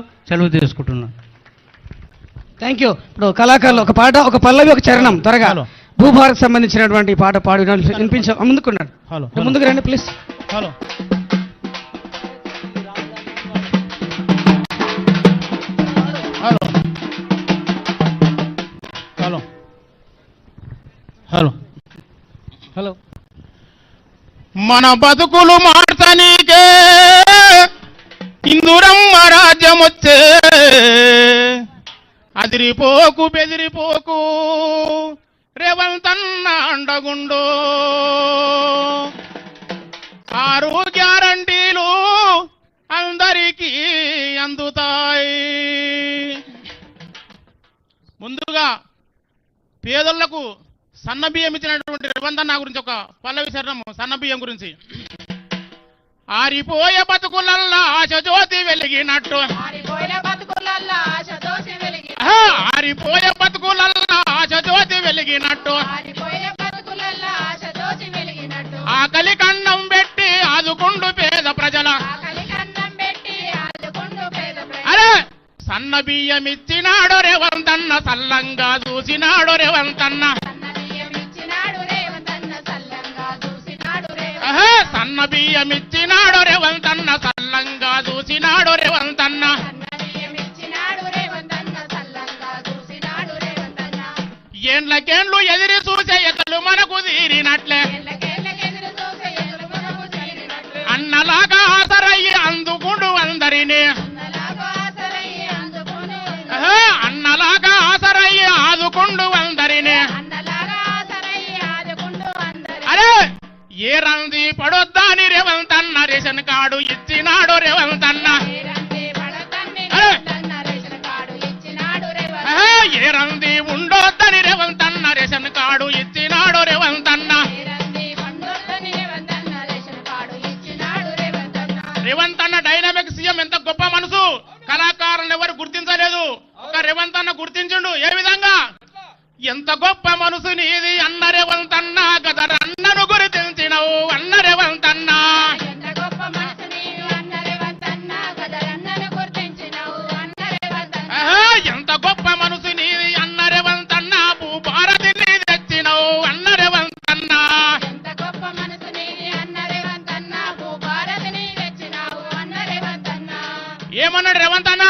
సెలవు తీసుకుంటున్నాను thank you ఇప్పుడు కళాకారులు ఒక పాట ఒక పల్లవి ఒక చరణం త్వరగా. భూభారత్ సంబంధించినటువంటి పాట పాడి వినిపించ ముందుకున్నాడు. హలో. ముందుకు రండి please hello. Hello. Hello. Hello. Hello. మన బతుకులు మార్చనీకే ఇందురమ్మ రాజ్యం వచ్చే అదిరిపోకు బెదిరిపోకు రేవంతన్న అండగుండు ఆరు గ్యారంటీలు అందరికీ అందుతాయి. ముందుగా పేదలకు సన్న బియ్యం ఇచ్చినటువంటి రేవంతన్న గురించి ఒక పల్లవి శరణము సన్న బియ్యం గురించి. ఆరిపోయే బతుకులల్లా ఆశ జ్యోతి వెలిగినట్టు. ఆరిపోయే బతుకులల్లా ఆశ జ్యోతి వెలిగినట్టు. ఆకలి కన్నం పెట్టి ఆదుకుండు పేద ప్రజలు. అరే సన్న బియ్యం ఇచ్చినాడు రేవంతన్న సల్లంగా చూసినాడు రేవంతన్న. సన్న బియ్యం ఇచ్చినాడు రేవంతన్న. సల్లంగా చూసినాడు రేవంతన్న. ఏండ్లకేండ్లు ఎదిరి చూసే ఎతలు మనకు తీరినట్లే. అన్నలాగా ఏ రంది పడొద్దని రేవంతన్న రేషన్ కార్డు ఇచ్చినాడు రేవంతన్న. ఏ రంది ఉండొద్దని రేవంతన్న రేషన్ కార్డు ఇచ్చినాడు రేవంతన్న. రేవంతన్న రేవంతన్న. డైనామిక్ సీఎం ఎంత గొప్ప మనసు. కళాకారులను ఎవరు గుర్తించలేదు. ఒక రేవంతన్న గుర్తించుండు. ఏమన్నాడు రేవంతన్న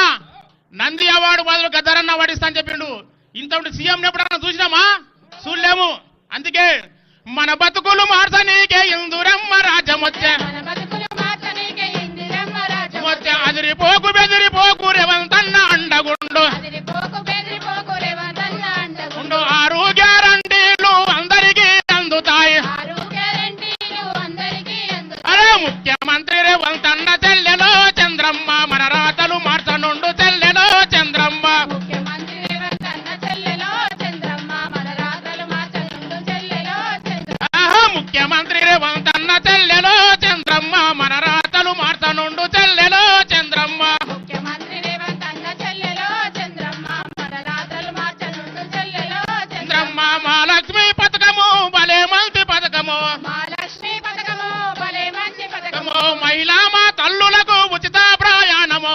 నంది అవార్డు బదులు గద్దరన్న వడిస్తా అని చెప్పిండు. ఇంత సీఎం ఎప్పుడన్నా చూసినామా? చూడలేము. అందుకే మన బతుకులు మార్చనీకే ఇందురమ్మ రాజ్యం వచ్చే ముఖ్యమంత్రి రేవంతన్న చెల్లెలో చంద్రమ్మ మన రాతలు మార్చనుండు చెల్లెలో చంద్రమ్మ. చంద్రమ్మ మన రాతలు మార్చనుండు చెల్లెలో చంద్రమ్మ చంద్రమ్మ. మహాలక్ష్మి పథకము భలే మంచి పథకము. మహిళా మా తల్లులకు ఉచిత ప్రయాణము.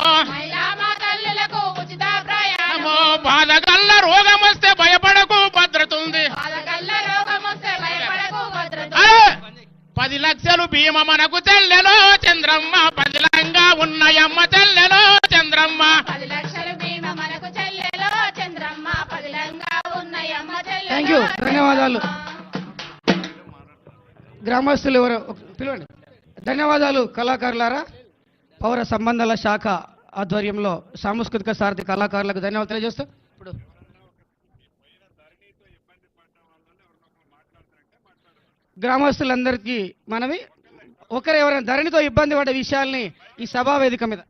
చెల్లెలో ధన్యవాదాలు. గ్రామస్తులు ఎవరు పిలవండి. ధన్యవాదాలు కళాకారులారా. పౌర సంబంధాల శాఖ ఆధ్వర్యంలో సాంస్కృతిక సారథి కళాకారులకు ధన్యవాదాలు తెలియజేస్తూ ఇప్పుడు గ్రామస్తులందరికీ మనవి. ఒకరు ఎవరైనా ధరణితో ఇబ్బంది పడే విషయాల్ని ఈ సభా వేదిక మీద